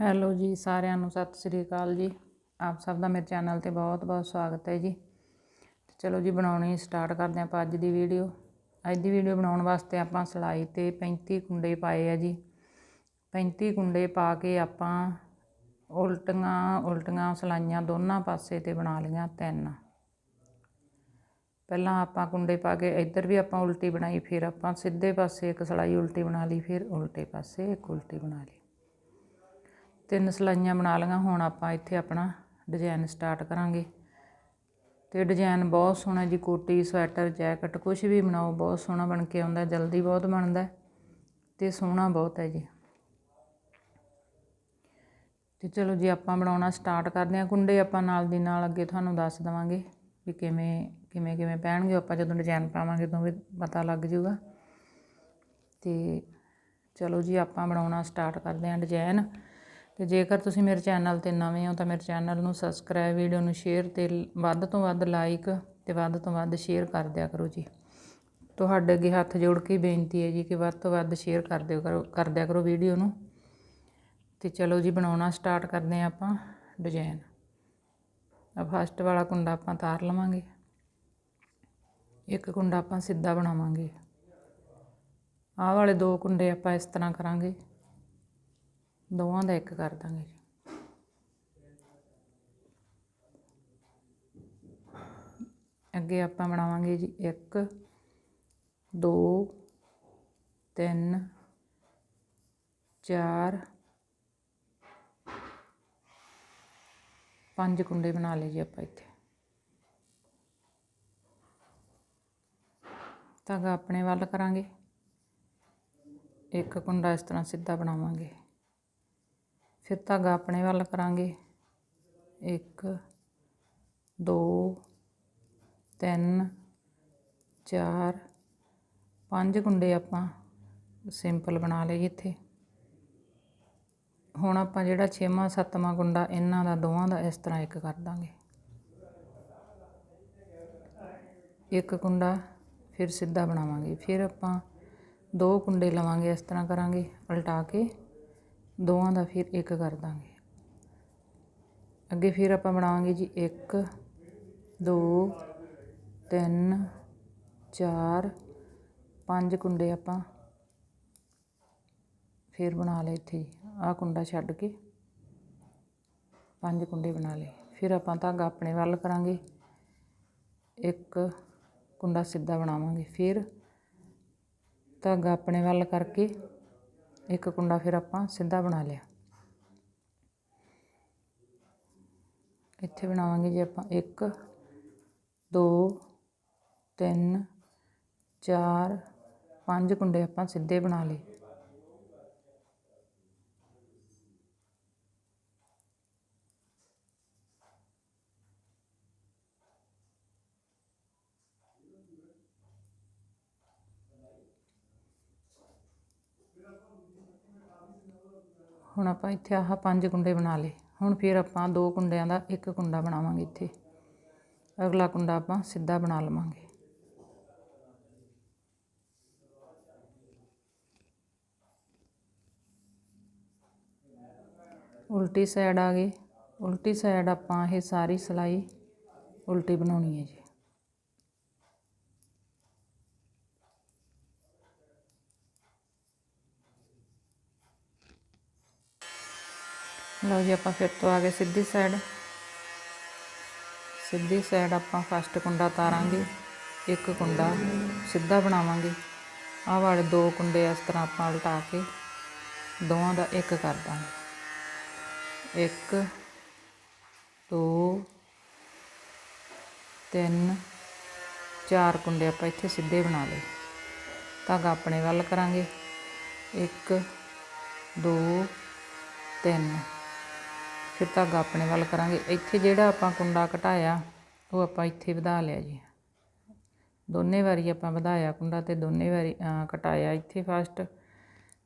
Hello ਜੀ ਸਾਰਿਆਂ ਨੂੰ ਸਤਿ ਸ੍ਰੀ ਅਕਾਲ ਜੀ। ਆਪ ਸਭ ਦਾ ਮੇਰੇ ਚੈਨਲ ਤੇ ਬਹੁਤ-ਬਹੁਤ ਸਵਾਗਤ ਹੈ ਜੀ। ਤੇ ਚਲੋ ਜੀ ਬਣਾਉਣੀ ਸਟਾਰਟ ਕਰਦੇ ਆਪਾਂ ਅੱਜ ਦੀ ਵੀਡੀਓ ਅੱਜ ਦੀ ਵੀਡੀਓ ਬਣਾਉਣ ਵਾਸਤੇ ਆਪਾਂ ਸਲਾਈ ਤੇ 35 ਕੁੰਡੇ ਪਾਏ ਆ ਜੀ। 35 ਕੁੰਡੇ ਪਾ ਕੇ ਆਪਾਂ ਉਲਟੀਆਂ ਉਲਟੀਆਂ ਸਲਾਈਆਂ ਦੋਨਾਂ ਪਾਸੇ ਤੇ ਬਣਾ ਲਈਆਂ ਤਿੰਨ। ਪਹਿਲਾਂ ਆਪਾਂ ਕੁੰਡੇ ਪਾ ਕੇ ਇੱਧਰ ਵੀ ਆਪਾਂ ਉਲਟੀ ਬਣਾਈ, ਫਿਰ ਆਪਾਂ ਸਿੱਧੇ ਪਾਸੇ ਇੱਕ ਸਲਾਈ ਉਲਟੀ ਬਣਾ ਲਈ, ਫਿਰ ਉਲਟੇ ਪਾਸੇ ਇੱਕ ਉਲਟੀ ਬਣਾ ਲਈ। ਤਿੰਨ ਸਲਾਈਆਂ ਬਣਾ ਲਈਆਂ, ਹੁਣ ਆਪਾਂ ਇੱਥੇ ਆਪਣਾ ਡਿਜ਼ਾਈਨ ਸਟਾਰਟ ਕਰਾਂਗੇ। ਤੇ ਡਿਜ਼ਾਈਨ ਬਹੁਤ ਸੋਹਣਾ ਜੀ, ਕੋਟੀ, ਸਵੈਟਰ, ਜੈਕਟ ਕੁਝ ਵੀ ਬਣਾਓ, ਬਹੁਤ ਸੋਹਣਾ ਬਣ ਕੇ ਆਉਂਦਾ, ਜਲਦੀ ਬਹੁਤ ਬਣਦਾ ਤੇ ਸੋਹਣਾ ਬਹੁਤ ਹੈ ਜੀ। ਤੇ ਚਲੋ ਜੀ, ਆਪਾਂ ਬਣਾਉਣਾ ਸਟਾਰਟ ਕਰਦੇ ਹਾਂ। ਕੁੰਡੇ ਆਪਾਂ ਨਾਲ ਦੀ ਨਾਲ ਅੱਗੇ ਤੁਹਾਨੂੰ ਦੱਸ ਦਵਾਂਗੇ ਵੀ ਕਿਵੇਂ ਕਿਵੇਂ ਕਿਵੇਂ ਪਹਿਣਗੇ। ਆਪਾਂ ਜਦੋਂ ਡਿਜ਼ਾਈਨ ਪਾਵਾਂਗੇ ਉਦੋਂ ਵੀ ਪਤਾ ਲੱਗ ਜਾਊਗਾ। ਤੇ ਚਲੋ ਜੀ, ਆਪਾਂ ਬਣਾਉਣਾ ਸਟਾਰਟ ਕਰਦੇ ਹਾਂ ਡਿਜ਼ਾਈਨ ਤੇ ਜੇਕਰ ਤੁਸੀਂ ਮੇਰੇ ਚੈਨਲ ਤੇ ਨਵੇਂ ਹੋ ਤਾਂ ਮੇਰੇ ਚੈਨਲ ਨੂੰ ਸਬਸਕ੍ਰਾਈਬ ਵੀਡੀਓ ਨੂੰ ਸ਼ੇਅਰ ਤੇ ਵੱਧ ਤੋਂ ਵੱਧ ਲਾਈਕ ਤੇ ਵੱਧ ਤੋਂ ਵੱਧ ਸ਼ੇਅਰ ਕਰ ਦਿਆ ਕਰੋ ਜੀ। ਤੁਹਾਡੇ ਅੱਗੇ ਹੱਥ ਜੋੜ ਕੇ ਬੇਨਤੀ ਹੈ ਜੀ ਕਿ ਵੱਧ ਤੋਂ ਵੱਧ ਸ਼ੇਅਰ ਕਰ ਦਿਓ ਕਰੋ, ਕਰ ਦਿਆ ਕਰੋ ਵੀਡੀਓ ਨੂੰ। ਤੇ ਚਲੋ ਜੀ ਬਣਾਉਣਾ ਸਟਾਰਟ ਕਰਦੇ ਹਾਂ ਆਪਾਂ ਡਿਜ਼ਾਈਨ ਆ ਫਸਟ ਵਾਲਾ ਕੁੰਡਾ ਆਪਾਂ ਤਾਰ ਲਵਾਂਗੇ। ਇੱਕ ਕੁੰਡਾ ਆਪਾਂ ਸਿੱਧਾ ਬਣਾਵਾਂਗੇ। ਆਹ ਵਾਲੇ ਦੋ ਕੁੰਡੇ ਆਪਾਂ ਇਸ ਤਰ੍ਹਾਂ ਕਰਾਂਗੇ। ਦੋਵਾਂ ਦਾ ਇੱਕ ਕਰ ਦਾਂਗੇ ਜੀ। ਅੱਗੇ ਆਪਾਂ ਬਣਾਵਾਂਗੇ ਜੀ 1 2 3 4 ਪੰਜ ਕੁੰਡੇ ਬਣਾ ਲਏ ਜੀ ਆਪਾਂ ਇੱਥੇ। ਧਾਗਾ ਆਪਣੇ ਵੱਲ ਕਰਾਂਗੇ। ਇੱਕ ਕੁੰਡਾ ਇਸ ਤਰ੍ਹਾਂ ਸਿੱਧਾ ਬਣਾਵਾਂਗੇ। ਫਿਰ ਧਾਗਾ ਆਪਣੇ ਵੱਲ ਕਰਾਂਗੇ। 1 2 3 4 ਪੰਜ ਕੁੰਡੇ ਆਪਾਂ ਸਿੰਪਲ ਬਣਾ ਲਏ ਇੱਥੇ। ਹੁਣ ਆਪਾਂ ਜਿਹੜਾ 6ਵਾਂ 7ਵਾਂ ਕੁੰਡਾ ਇਹਨਾਂ ਦਾ, ਦੋਵਾਂ ਦਾ ਇਸ ਤਰ੍ਹਾਂ ਇੱਕ ਕਰ ਦਾਂਗੇ। ਇੱਕ ਕੁੰਡਾ ਫਿਰ ਸਿੱਧਾ ਬਣਾਵਾਂਗੇ। ਫਿਰ ਆਪਾਂ ਦੋ ਕੁੰਡੇ ਲਵਾਂਗੇ, ਇਸ ਤਰ੍ਹਾਂ ਕਰਾਂਗੇ, ਉਲਟਾ ਕੇ ਦੋਵਾਂ ਦਾ ਫਿਰ ਇੱਕ ਕਰ ਦਾਂਗੇ। ਅੱਗੇ ਫਿਰ ਆਪਾਂ ਬਣਾਵਾਂਗੇ ਜੀ 1 2 3 4 5 ਕੁੰਡੇ ਆਪਾਂ ਫਿਰ ਬਣਾ ਲਏ ਇੱਥੇ ਜੀ। ਆਹ ਕੁੰਡਾ ਛੱਡ ਕੇ ਪੰਜ ਕੁੰਡੇ ਬਣਾ ਲਏ। ਫਿਰ ਆਪਾਂ ਧਾਗਾ ਆਪਣੇ ਵੱਲ ਕਰਾਂਗੇ। ਇੱਕ ਕੁੰਡਾ ਸਿੱਧਾ ਬਣਾਵਾਂਗੇ। ਫਿਰ ਧਾਗਾ ਆਪਣੇ ਵੱਲ ਕਰਕੇ ਇੱਕ ਕੁੰਡਾ ਫਿਰ ਆਪਾਂ ਸਿੱਧਾ ਬਣਾ ਲਿਆ। ਇੱਥੇ ਬਣਾਵਾਂਗੇ ਜੀ ਆਪਾਂ 1 2 3 4 5 ਕੁੰਡੇ ਆਪਾਂ ਸਿੱਧੇ ਬਣਾ ਲਏ ਹੁਣ ਆਪਾਂ ਇੱਥੇ ਆਹ ਪੰਜ ਕੁੰਡੇ ਬਣਾ ਲਏ। ਹੁਣ ਫਿਰ ਆਪਾਂ ਦੋ ਕੁੰਡਿਆਂ ਦਾ ਇੱਕ ਕੁੰਡਾ ਬਣਾਵਾਂਗੇ ਇੱਥੇ। ਅਗਲਾ ਕੁੰਡਾ ਆਪਾਂ ਸਿੱਧਾ ਬਣਾ ਲਵਾਂਗੇ। ਉਲਟੀ ਸਾਈਡ ਆ ਗਈ ਉਲਟੀ ਸਾਈਡ ਆਪਾਂ ਇਹ ਸਾਰੀ ਸਲਾਈ ਉਲਟੀ ਬਣਾਉਣੀ ਹੈ ਜੀ। ਲਓ ਜੀ ਆਪਾਂ ਫਿਰ ਤੋਂ ਆ ਗਏ ਸਿੱਧੀ ਸਾਈਡ ਸਿੱਧੀ ਸਾਈਡ ਆਪਾਂ ਫਸਟ ਕੁੰਡਾ ਤਾਰਾਂਗੇ, ਇੱਕ ਕੁੰਡਾ ਸਿੱਧਾ ਬਣਾਵਾਂਗੇ। ਆਹ ਵਾਲੇ ਦੋ ਕੁੰਡੇ ਇਸ ਤਰ੍ਹਾਂ ਆਪਾਂ ਉਲਟਾ ਕੇ ਦੋਵਾਂ ਦਾ ਇੱਕ ਕਰ ਦਾਂਗੇ। ਇੱਕ, ਦੋ, ਤਿੰਨ, ਚਾਰ ਕੁੰਡੇ ਆਪਾਂ ਇੱਥੇ ਸਿੱਧੇ ਬਣਾ ਲਏ। ਧਾਗਾ ਆਪਣੇ ਵੱਲ ਕਰਾਂਗੇ। ਇੱਕ, ਦੋ, ਤਿੰਨ। ਫਿਰ ਧਾਗਾ ਆਪਣੇ ਵੱਲ ਕਰਾਂਗੇ। ਇੱਥੇ ਜਿਹੜਾ ਆਪਾਂ ਕੁੰਡਾ ਘਟਾਇਆ ਉਹ ਆਪਾਂ ਇੱਥੇ ਵਧਾ ਲਿਆ ਜੀ। ਦੋਨੇ ਵਾਰੀ ਆਪਾਂ ਵਧਾਇਆ ਕੁੰਡਾ ਤੇ ਦੋਨੇ ਵਾਰੀ ਘਟਾਇਆ ਇੱਥੇ ਫਸਟ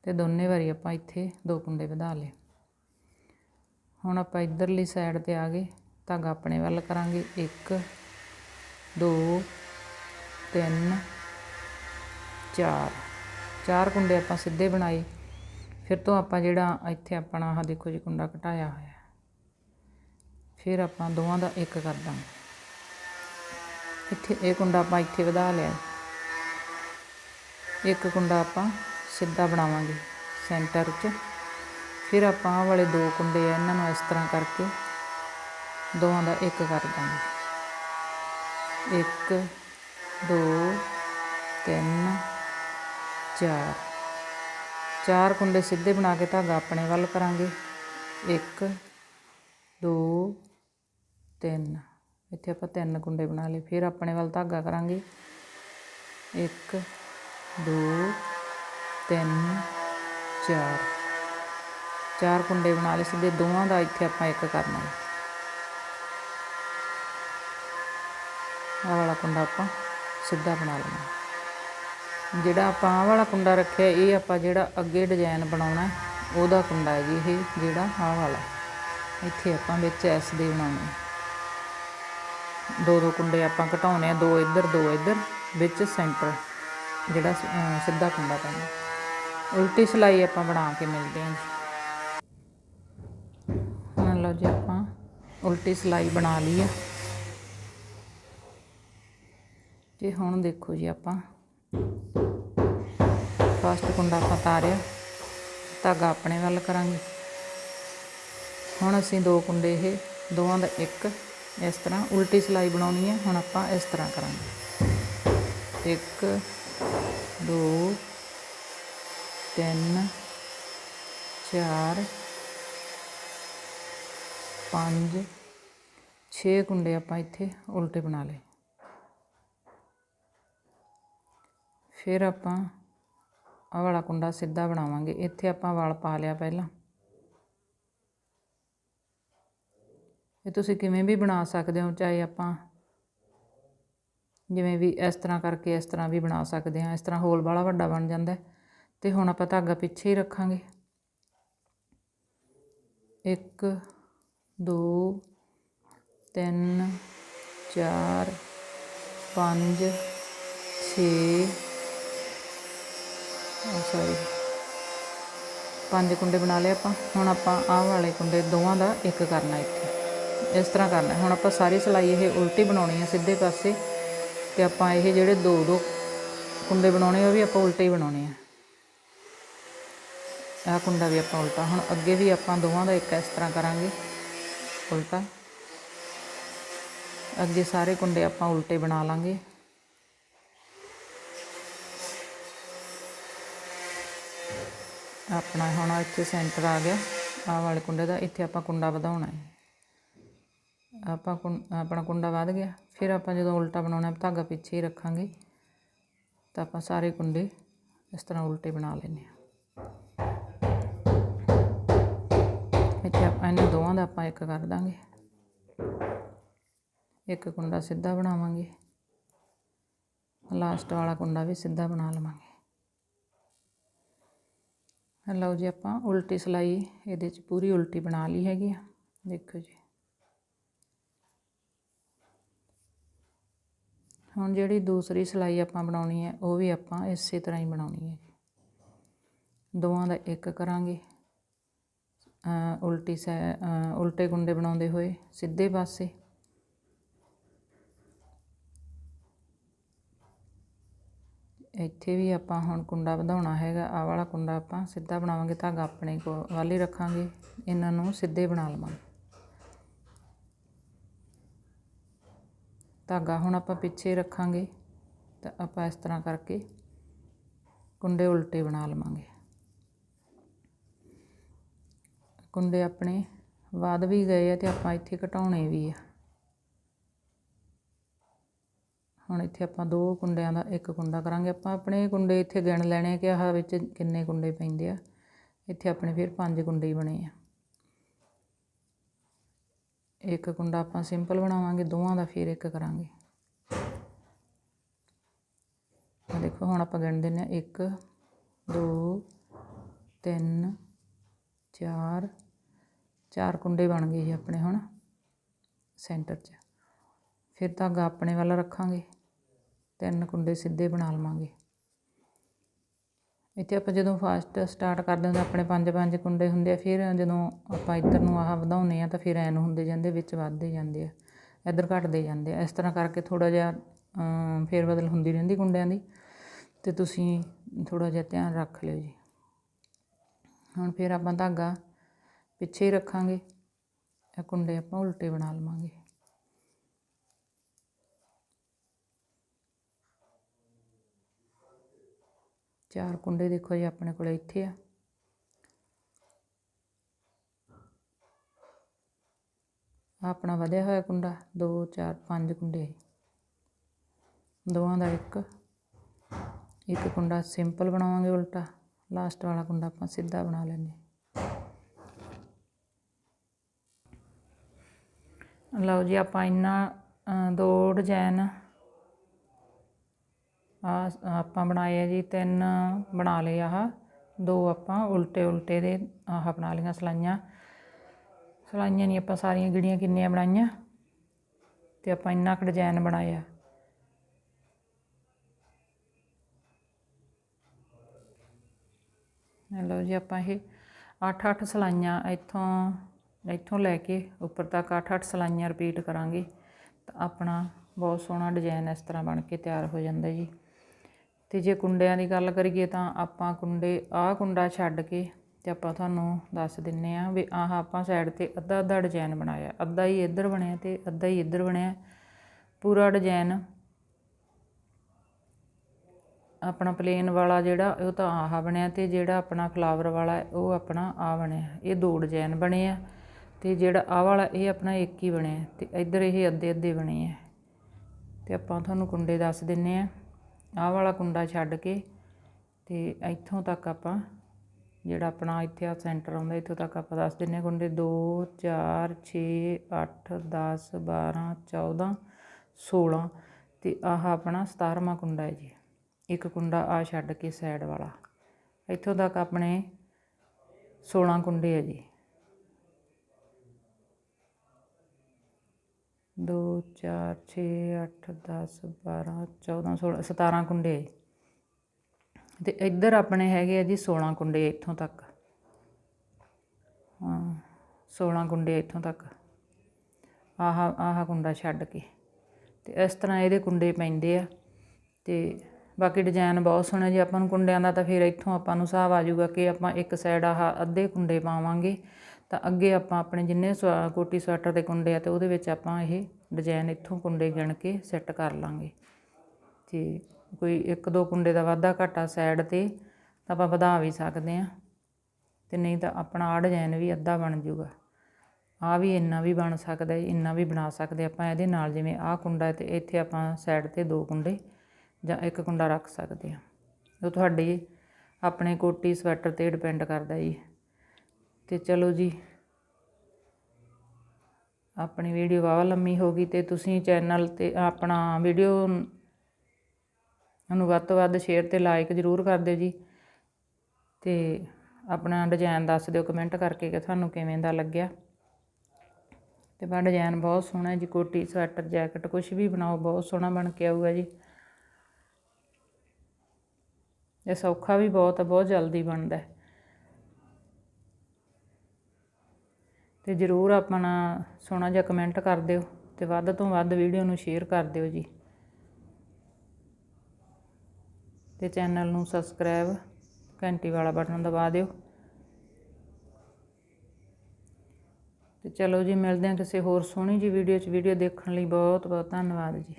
ਤੇ ਦੋਨੇ ਵਾਰੀ ਆਪਾਂ ਇੱਥੇ ਦੋ ਕੁੰਡੇ ਵਧਾ ਲਏ। ਹੁਣ ਆਪਾਂ ਇਧਰਲੀ ਸਾਈਡ ਤੇ ਆ ਗਏ ਧਾਗਾ ਆਪਣੇ ਵੱਲ ਕਰਾਂਗੇ। 1 2 3 4 ਚਾਰ ਕੁੰਡੇ ਆਪਾਂ ਸਿੱਧੇ ਬਣਾਏ। ਫਿਰ ਤੋਂ ਆਪਾਂ ਜਿਹੜਾ ਇੱਥੇ ਆਪਣਾ ਆਹ ਦੇਖੋ ਜੀ, ਕੁੰਡਾ ਘਟਾਇਆ ਹੋਇਆ। ਫਿਰ ਆਪਾਂ ਦੋਵਾਂ ਦਾ ਇੱਕ ਕਰ ਦਾਂਗੇ। ਇੱਥੇ ਇਹ ਕੁੰਡਾ ਆਪਾਂ ਇੱਥੇ ਵਧਾ ਲਿਆ। ਇੱਕ ਕੁੰਡਾ ਆਪਾਂ ਸਿੱਧਾ ਬਣਾਵਾਂਗੇ ਸੈਂਟਰ 'ਚ। ਫਿਰ ਆਪਾਂ ਆਹ ਵਾਲੇ ਦੋ ਕੁੰਡੇ ਆ, ਇਹਨਾਂ ਨੂੰ ਇਸ ਤਰ੍ਹਾਂ ਕਰਕੇ ਦੋਵਾਂ ਦਾ ਇੱਕ ਕਰ ਦਾਂਗੇ। ਇੱਕ, ਦੋ, ਤਿੰਨ, ਚਾਰ। ਚਾਰ ਕੁੰਡੇ ਸਿੱਧੇ ਬਣਾ ਕੇ ਧਾਗਾ ਆਪਣੇ ਵੱਲ ਕਰਾਂਗੇ। ਇੱਕ, ਦੋ ਤਿੰਨ। ਇੱਥੇ ਆਪਾਂ ਤਿੰਨ ਕੁੰਡੇ ਬਣਾ ਲਏ। ਫਿਰ ਆਪਣੇ ਵੱਲ ਧਾਗਾ ਕਰਾਂਗੇ। ਇੱਕ, ਦੋ, ਤਿੰਨ, ਚਾਰ। ਚਾਰ ਕੁੰਡੇ ਬਣਾ ਲਏ ਸਿੱਧੇ। ਦੋਵਾਂ ਦਾ ਇੱਥੇ ਆਪਾਂ ਇੱਕ ਕਰਨਾ ਹੈ। ਆਹ ਵਾਲਾ ਕੁੰਡਾ ਆਪਾਂ ਸਿੱਧਾ ਬਣਾ ਲੈਣਾ ਜਿਹੜਾ ਆਪਾਂ ਆਹ ਵਾਲਾ ਕੁੰਡਾ ਰੱਖਿਆ, ਇਹ ਆਪਾਂ ਜਿਹੜਾ ਅੱਗੇ ਡਿਜ਼ਾਈਨ ਬਣਾਉਣਾ ਉਹਦਾ ਕੁੰਡਾ ਹੈ ਜੀ ਇਹ ਜਿਹੜਾ ਆਹ ਵਾਲਾ। ਇੱਥੇ ਆਪਾਂ ਵਿੱਚ ਐਸ ਦੇ ਬਣਾਉਣੇ ਦੋ ਦੋ ਕੁੰਡੇ ਆਪਾਂ ਘਟਾਉਣੇ ਆ, ਦੋ ਇੱਧਰ ਦੋ ਇੱਧਰ, ਵਿੱਚ ਸੈਂਟਰ ਜਿਹੜਾ ਸਿੱਧਾ ਕੁੰਡਾ ਪੈਣਾ। ਉਲਟੀ ਸਿਲਾਈ ਆਪਾਂ ਬਣਾ ਕੇ ਮਿਲਦੇ ਹਾਂ ਜੀ। ਹੁਣ ਲਓ ਜੀ ਆਪਾਂ, ਉਲਟੀ ਸਿਲਾਈ ਬਣਾ ਲਈ ਆ। ਤੇ ਹੁਣ ਦੇਖੋ ਜੀ ਆਪਾਂ ਫਸਟ ਕੁੰਡਾ ਆਪਾਂ ਤਾਰਿਆ, ਧਾਗਾ ਆਪਣੇ ਵੱਲ ਕਰਾਂਗੇ। ਹੁਣ ਅਸੀਂ ਦੋ ਕੁੰਡੇ ਇਹ, ਦੋਵਾਂ ਦਾ ਇੱਕ ਇਸ ਤਰ੍ਹਾਂ ਉਲਟੀ ਸਿਲਾਈ ਬਣਾਉਣੀ ਹੈ, ਹੁਣ ਆਪਾਂ ਇਸ ਤਰ੍ਹਾਂ ਕਰਾਂਗੇ। ਇੱਕ, ਦੋ, ਤਿੰਨ, ਚਾਰ, ਪੰਜ 6 ਕੁੰਡੇ ਆਪਾਂ ਇੱਥੇ ਉਲਟੇ ਬਣਾ ਲਏ। ਫਿਰ ਆਪਾਂ ਆਹ ਵਾਲਾ ਕੁੰਡਾ ਸਿੱਧਾ ਬਣਾਵਾਂਗੇ। ਇੱਥੇ ਆਪਾਂ ਵਾਲ ਪਾ ਲਿਆ ਪਹਿਲਾਂ। ਇਹ ਤੁਸੀਂ ਕਿਵੇਂ ਵੀ ਬਣਾ ਸਕਦੇ ਹੋ, ਚਾਹੇ ਆਪਾਂ ਜਿਵੇਂ ਵੀ ਇਸ ਤਰ੍ਹਾਂ ਕਰਕੇ ਇਸ ਤਰ੍ਹਾਂ ਵੀ ਬਣਾ ਸਕਦੇ ਹਾਂ, ਇਸ ਤਰ੍ਹਾਂ ਹੋਲ ਵਾਲਾ ਵੱਡਾ ਬਣ ਜਾਂਦਾ ਹੈ। ਤੇ ਹੁਣ ਆਪਾਂ ਧਾਗਾ ਪਿੱਛੇ ਹੀ ਰੱਖਾਂਗੇ। ਇੱਕ, ਦੋ, ਤਿੰਨ, ਚਾਰ, ਪੰਜ, ਛੇ ਸੌਰੀ ਪੰਜ ਕੁੰਡੇ ਬਣਾ ਲਏ ਆਪਾਂ। ਹੁਣ ਆਪਾਂ ਆਹ ਵਾਲੇ ਕੁੰਡੇ ਦੋਵਾਂ ਦਾ ਇੱਕ ਕਰਨਾ ਇੱਥੇ। ਇਸ ਤਰ੍ਹਾਂ ਕਰਨਾ। ਹੁਣ ਆਪਾਂ ਸਾਰੀ ਸਿਲਾਈ ਇਹ ਉਲਟੀ ਬਣਾਉਣੀ ਹੈ ਸਿੱਧੇ ਪਾਸੇ ਤੇ ਆਪਾਂ ਇਹ ਜਿਹੜੇ ਦੋ ਦੋ ਕੁੰਡੇ ਬਣਾਉਣੇ ਉਹ ਵੀ ਆਪਾਂ ਉਲਟੇ ਹੀ ਬਣਾਉਣੇ ਆ। ਆਹ ਕੁੰਡਾ ਵੀ ਆਪਾਂ ਉਲਟਾ। ਹੁਣ ਅੱਗੇ ਵੀ ਆਪਾਂ ਦੋਵਾਂ ਦਾ ਇੱਕ ਇਸ ਤਰ੍ਹਾਂ ਕਰਾਂਗੇ, ਉਲਟਾ। ਅੱਗੇ ਸਾਰੇ ਕੁੰਡੇ ਆਪਾਂ ਉਲਟੇ ਬਣਾ ਲਾਂਗੇ। ਆਪਣਾ ਹੁਣ ਇੱਥੇ ਸੈਂਟਰ ਆ ਗਿਆ। ਆਹ ਵਾਲੇ ਕੁੰਡੇ ਦਾ ਇੱਥੇ ਆਪਾਂ ਕੁੰਡਾ ਵਧਾਉਣਾ ਹੈ। ਆਪਾਂ ਕੁੰ ਆਪਣਾ ਕੁੰਡਾ ਵੱਧ ਗਿਆ। ਫਿਰ ਆਪਾਂ ਜਦੋਂ ਉਲਟਾ ਬਣਾਉਣਾ, ਧਾਗਾ ਪਿੱਛੇ ਹੀ ਰੱਖਾਂਗੇ। ਤਾਂ ਆਪਾਂ ਸਾਰੇ ਕੁੰਡੇ ਇਸ ਤਰ੍ਹਾਂ ਉਲਟੇ ਬਣਾ ਲੈਂਦੇ ਹਾਂ। ਇੱਥੇ ਆਪਾਂ ਇਹਨਾਂ ਦੋਵਾਂ ਦਾ ਆਪਾਂ ਇੱਕ ਕਰ ਦਾਂਗੇ। ਇੱਕ ਕੁੰਡਾ ਸਿੱਧਾ ਬਣਾਵਾਂਗੇ। ਲਾਸਟ ਵਾਲਾ ਕੁੰਡਾ ਵੀ ਸਿੱਧਾ ਬਣਾ ਲਵਾਂਗੇ। ਲਓ ਜੀ, ਆਪਾਂ ਉਲਟੀ ਸਿਲਾਈ ਇਹਦੇ 'ਚ ਪੂਰੀ ਉਲਟੀ ਬਣਾ ਲਈ ਹੈਗੀ ਆ। ਦੇਖੋ ਜੀ। ਹੁਣ ਜਿਹੜੀ ਦੂਸਰੀ ਸਿਲਾਈ ਆਪਾਂ ਬਣਾਉਣੀ ਹੈ, ਉਹ ਵੀ ਆਪਾਂ ਇਸੇ ਤਰ੍ਹਾਂ ਹੀ ਬਣਾਉਣੀ ਹੈ ਦੋਵਾਂ ਦਾ ਇੱਕ ਕਰਾਂਗੇ। ਉਲਟੀ ਸੈ ਉਲਟੇ ਕੁੰਡੇ ਬਣਾਉਂਦੇ ਹੋਏ ਸਿੱਧੇ ਪਾਸੇ। ਇੱਥੇ ਵੀ ਆਪਾਂ ਹੁਣ ਕੁੰਡਾ ਵਧਾਉਣਾ ਹੈਗਾ, ਆਹ ਵਾਲਾ ਕੁੰਡਾ ਆਪਾਂ ਸਿੱਧਾ ਬਣਾਵਾਂਗੇ, ਧਾਗਾ ਆਪਣੇ ਕੋਲ ਵਾਲੀ ਰੱਖਾਂਗੇ। ਇਹਨਾਂ ਨੂੰ ਸਿੱਧੇ ਬਣਾ ਲਵਾਂਗੇ। ਧਾਗਾ ਹੁਣ ਆਪਾਂ ਪਿੱਛੇ ਰੱਖਾਂਗੇ ਤਾਂ ਆਪਾਂ ਇਸ ਤਰ੍ਹਾਂ ਕਰਕੇ ਕੁੰਡੇ ਉਲਟੇ ਬਣਾ ਲਵਾਂਗੇ। ਕੁੰਡੇ ਆਪਣੇ ਵੱਧ ਵੀ ਗਏ ਆ ਤੇ ਆਪਾਂ ਇੱਥੇ ਘਟਾਉਣੇ ਵੀ ਆ। ਹੁਣ ਇੱਥੇ ਆਪਾਂ ਦੋ ਕੁੰਡਿਆਂ ਦਾ ਇੱਕ ਕੁੰਡਾ ਕਰਾਂਗੇ। ਆਪਾਂ ਆਪਣੇ ਕੁੰਡੇ ਇੱਥੇ ਗਿਣ ਲੈਣੇ ਆ ਕਿ ਆਹ ਵਿੱਚ ਕਿੰਨੇ ਕੁੰਡੇ ਪੈਂਦੇ ਆ। ਇੱਥੇ ਆਪਣੇ ਫਿਰ ਪੰਜ ਕੁੰਡੇ ਹੀ ਬਣੇ ਆ। ਇੱਕ ਕੁੰਡਾ ਆਪਾਂ ਸਿੰਪਲ ਬਣਾਵਾਂਗੇ, ਦੋਵਾਂ ਦਾ ਫਿਰ ਇੱਕ ਕਰਾਂਗੇ। ਆ ਦੇਖੋ, ਹੁਣ ਆਪਾਂ ਗਿਣ ਦਿੰਨੇ ਆ 1 2 3 4 ਚਾਰ ਕੁੰਡੇ ਬਣ ਗਏ ਜੀ ਆਪਣੇ ਹੁਣ ਸੈਂਟਰ 'ਚ। ਫਿਰ ਧਾਗਾ ਆਪਣੇ ਵੱਲ ਰੱਖਾਂਗੇ। ਤਿੰਨ ਕੁੰਡੇ ਸਿੱਧੇ ਬਣਾ ਲਵਾਂਗੇ। ਇੱਥੇ ਆਪਾਂ ਜਦੋਂ ਫਾਸਟ ਸਟਾਰਟ ਕਰਦੇ ਹਾਂ ਤਾਂ ਆਪਣੇ ਪੰਜ ਪੰਜ ਕੁੰਡੇ ਹੁੰਦੇ ਆ, ਫਿਰ ਜਦੋਂ ਆਪਾਂ ਇੱਧਰ ਨੂੰ ਆਹ ਵਧਾਉਂਦੇ ਆ ਤਾਂ ਫਿਰ ਐਨ ਹੁੰਦੇ ਜਾਂਦੇ, ਵਿੱਚ ਵੱਧਦੇ ਜਾਂਦੇ ਆ, ਇੱਧਰ ਘਟਦੇ ਜਾਂਦੇ ਆ। ਇਸ ਤਰ੍ਹਾਂ ਕਰਕੇ ਥੋੜਾ ਜਿਹਾ ਫੇਰ ਬਦਲ ਹੁੰਦੀ ਰਹਿੰਦੀ ਕੁੰਡਿਆਂ ਦੀ ਤੇ ਤੁਸੀਂ ਥੋੜਾ ਜਿਹਾ ਧਿਆਨ ਰੱਖ ਲਿਓ ਜੀ। ਹੁਣ ਫਿਰ ਆਪਾਂ ਧਾਗਾ ਪਿੱਛੇ ਹੀ ਰੱਖਾਂਗੇ, ਇਹ ਕੁੰਡੇ ਆਪਾਂ ਉਲਟੇ ਬਣਾ ਲਵਾਂਗੇ। ਚਾਰ ਕੁੰਡੇ ਦੇਖੋ ਜੀ ਆਪਣੇ ਕੋਲ ਇੱਥੇ ਆ। ਆਹ ਆਪਣਾ ਵਧਿਆ ਹੋਇਆ ਕੁੰਡਾ 2 4 5 ਕੁੰਡੇ। ਦੋਵਾਂ ਦਾ ਇੱਕ। ਇੱਕ ਕੁੰਡਾ ਸਿੰਪਲ ਬਣਾਵਾਂਗੇ ਉਲਟਾ, ਲਾਸਟ ਵਾਲਾ ਕੁੰਡਾ ਆਪਾਂ ਸਿੱਧਾ ਬਣਾ ਲੈਂਦੇ ਲਓ ਜੀ, ਆਪਾਂ ਇੰਨਾ ਦੋ ਡਿਜ਼ਾਈਨ ਆ ਆਪਾਂ ਬਣਾਏ ਆ ਜੀ ਤਿੰਨ ਬਣਾ ਲਏ ਆਹ। ਦੋ ਆਪਾਂ ਉਲਟੇ ਉਲਟੇ ਦੇ ਆਹ ਬਣਾ ਲਈਆਂ ਸਲਾਈਆਂ। ਸਲਾਈਆਂ ਨਹੀਂ ਆਪਾਂ ਸਾਰੀਆਂ ਗਿੜੀਆਂ ਕਿੰਨੀਆਂ ਬਣਾਈਆਂ। ਤੇ ਆਪਾਂ ਇੰਨਾ ਕੁ ਡਿਜ਼ਾਈਨ ਬਣਾਇਆ। ਲਓ ਜੀ ਆਪਾਂ ਇਹ 8-8 ਸਲਾਈਆਂ ਇੱਥੋਂ ਇੱਥੋਂ ਲੈ ਕੇ ਉੱਪਰ ਤੱਕ 8-8 ਸਲਾਈਆਂ ਰਿਪੀਟ ਕਰਾਂਗੇ। ਤਾਂ ਆਪਣਾ ਬਹੁਤ ਸੋਹਣਾ ਡਿਜ਼ਾਈਨ ਇਸ ਤਰ੍ਹਾਂ ਬਣ ਕੇ ਤਿਆਰ ਹੋ ਜਾਂਦਾ ਜੀ। ਤੇ ਜੇ ਕੁੰਡਿਆਂ ਦੀ ਗੱਲ ਕਰੀਏ ਤਾਂ ਆਪਾਂ ਕੁੰਡੇ, ਆਹ ਕੁੰਡਾ ਛੱਡ ਕੇ ਤੇ ਆਪਾਂ ਤੁਹਾਨੂੰ ਦੱਸ ਦਿੰਨੇ ਆ ਵੀ ਆਹ ਆਪਾਂ ਸਾਈਡ ਤੇ ਅੱਧਾ ਅੱਧਾ ਡਿਜ਼ਾਈਨ ਬਣਾਇਆ। ਅੱਧਾ ਹੀ ਇੱਧਰ ਬਣਿਆ ਤੇ ਅੱਧਾ ਹੀ ਇੱਧਰ ਬਣਿਆ। ਪੂਰਾ ਡਿਜ਼ਾਈਨ ਆਪਣਾ ਪਲੇਨ ਵਾਲਾ ਜਿਹੜਾ, ਉਹ ਤਾਂ ਆਹ ਬਣਿਆ ਤੇ ਜਿਹੜਾ ਆਪਣਾ ਫਲਾਵਰ ਵਾਲਾ, ਉਹ ਆਪਣਾ ਆ ਬਣਿਆ। ਇਹ ਦੋ ਡਿਜ਼ਾਈਨ ਬਣੇ ਆ ਤੇ ਜਿਹੜਾ ਆਹ ਵਾਲਾ, ਇਹ ਆਪਣਾ ਇੱਕ ਹੀ ਬਣਿਆ ਤੇ ਇੱਧਰ ਇਹ ਅੱਧੇ ਅੱਧੇ ਬਣੇ ਆ। ਤੇ ਆਪਾਂ ਤੁਹਾਨੂੰ ਕੁੰਡੇ ਦੱਸ ਦਿੰਨੇ ਆ। ਆਹ ਵਾਲਾ ਕੁੰਡਾ ਛੱਡ ਕੇ ਤੇ ਇੱਥੋਂ ਤੱਕ ਆਪਾਂ ਜਿਹੜਾ ਆਪਣਾ ਇੱਥੇ ਆ ਸੈਂਟਰ ਆਉਂਦਾ, ਇੱਥੋਂ ਤੱਕ ਆਪਾਂ ਦੱਸ ਦਿੰਨੇ ਆ ਕੁੰਡੇ 2 4 6 8 10 12 14 16 ਤੇ ਆਹ ਆਪਣਾ 17ਵਾਂ ਕੁੰਡਾ ਹੈ ਜੀ। ਇੱਕ ਕੁੰਡਾ ਆ ਛੱਡ ਕੇ ਸਾਈਡ ਵਾਲਾ। ਇੱਥੋਂ ਤੱਕ ਆਪਣੇ 16 ਕੁੰਡੇ ਹੈ ਜੀ। 2 4 6 8 10 12 14 16 17 ਕੁੰਡੇ। ਤੇ ਇੱਧਰ ਆਪਣੇ ਹੈਗੇ ਆ ਜੀ 16 ਕੁੰਡੇ ਇੱਥੋਂ ਤੱਕ। ਹਾਂ 16 ਕੁੰਡੇ ਇੱਥੋਂ ਤੱਕ। ਆਹ ਆਹ ਕੁੰਡਾ ਛੱਡ ਕੇ। ਤੇ ਇਸ ਤਰ੍ਹਾਂ ਇਹਦੇ ਕੁੰਡੇ ਪੈਂਦੇ ਆ। ਤੇ ਬਾਕੀ ਡਿਜ਼ਾਈਨ ਬਹੁਤ ਸੋਹਣਾ ਜੀ। ਆਪਾਂ ਨੂੰ ਕੁੰਡਿਆਂ ਦਾ ਤਾਂ ਫਿਰ ਇੱਥੋਂ ਆਪਾਂ ਨੂੰ ਹਿਸਾਬ ਆ ਜਾਊਗਾ ਕਿ ਆਪਾਂ ਇੱਕ ਸਾਈਡ ਆਹ ਅੱਧੇ ਕੁੰਡੇ ਪਾਵਾਂਗੇ। ਤਾਂ ਅੱਗੇ ਆਪਾਂ ਆਪਣੇ ਜਿੰਨੇ ਸਵਾ- ਕੋਟੀ ਸਵੈਟਰ ਦੇ ਕੁੰਡੇ ਆ ਤੇ ਉਹਦੇ ਵਿੱਚ ਆਪਾਂ ਇਹ ਡਿਜ਼ਾਈਨ ਇੱਥੋਂ ਕੁੰਡੇ ਗਿਣ ਕੇ ਸੈੱਟ ਕਰ ਲਾਂਗੇ। ਤੇ ਕੋਈ ਇੱਕ ਦੋ ਕੁੰਡੇ ਦਾ ਵਾਧਾ ਘਾਟਾ ਸਾਈਡ ਤੇ, ਤਾਂ ਆਪਾਂ ਵਧਾ ਵੀ ਸਕਦੇ ਆ ਤੇ ਨਹੀਂ ਤਾਂ ਆਪਣਾ ਆ ਡਿਜ਼ਾਈਨ ਵੀ ਅੱਧਾ ਬਣ ਜਾਊਗਾ। ਆ ਵੀ ਇੰਨਾ ਵੀ ਬਣ ਸਕਦਾ ਹੈ, ਇੰਨਾ ਵੀ ਬਣਾ ਸਕਦੇ ਆਪਾਂ ਇਹਦੇ ਨਾਲ, ਜਿਵੇਂ ਆਹ ਕੁੰਡਾ ਹੈ ਤੇ ਇੱਥੇ ਆਪਾਂ ਸਾਈਡ ਤੇ ਦੋ ਕੁੰਡੇ ਜਾਂ ਇੱਕ ਕੁੰਡਾ ਰੱਖ ਸਕਦੇ ਆ ਉਹ ਤੁਹਾਡੇ ਆਪਣੇ ਕੋਟੀ ਸਵੈਟਰ ਤੇ ਡਿਪੈਂਡ ਕਰਦਾ ਜੀ। ਤੇ ਚਲੋ ਜੀ। ਆਪਣੀ ਵੀਡੀਓ ਵਾਵਾ ਲੰਮੀ ਹੋ ਗਈ ਤੇ ਤੁਸੀਂ ਚੈਨਲ ਤੇ ਆਪਣਾ ਵੀਡੀਓ ਨੂੰ ਵੱਧ ਤੋਂ ਵੱਧ ਸ਼ੇਅਰ ਤੇ ਲਾਈਕ ਜ਼ਰੂਰ ਕਰ ਦਿਓ ਜੀ। ਤੇ ਆਪਣਾ ਡਿਜ਼ਾਈਨ ਦੱਸ ਦਿਓ ਕਮੈਂਟ ਕਰਕੇ ਕਿ ਤੁਹਾਨੂੰ ਕਿਵੇਂ ਦਾ ਲੱਗਿਆ। ਤੇ ਬਾ ਡਿਜ਼ਾਈਨ ਬਹੁਤ ਸੋਹਣਾ ਜੀ, ਕੋਟੀ ਸਵੈਟਰ ਜੈਕਟ ਕੁਝ ਵੀ ਬਣਾਓ, ਬਹੁਤ ਸੋਹਣਾ ਬਣ ਕੇ ਆਊਗਾ ਜੀ। ਇਹ ਸੌਖਾ ਵੀ ਬਹੁਤ ਹੈ ਬਹੁਤ ਜਲਦੀ ਬਣਦਾ। ਹੈ ਤੇ ਜਰੂਰ ਆਪਣਾ ਸੋਹਣਾ ਜਿਹਾ ਕਮੈਂਟ ਕਰ ਦਿਓ ਤੇ ਵੱਧ ਤੋਂ ਵੱਧ ਵੀਡੀਓ ਨੂੰ ਸ਼ੇਅਰ ਕਰ ਦਿਓ ਜੀ। ਤੇ ਚੈਨਲ ਨੂੰ ਸਬਸਕ੍ਰਾਈਬ ਘੰਟੀ ਵਾਲਾ ਬਟਨ ਦਬਾ ਦਿਓ। ਤੇ ਚਲੋ ਜੀ, ਮਿਲਦੇ ਹਾਂ ਕਿਸੇ ਹੋਰ ਸੋਹਣੀ ਜੀ ਵੀਡੀਓ 'ਚ। ਵੀਡੀਓ ਦੇਖਣ ਲਈ ਬਹੁਤ ਬਹੁਤ ਧੰਨਵਾਦ ਜੀ।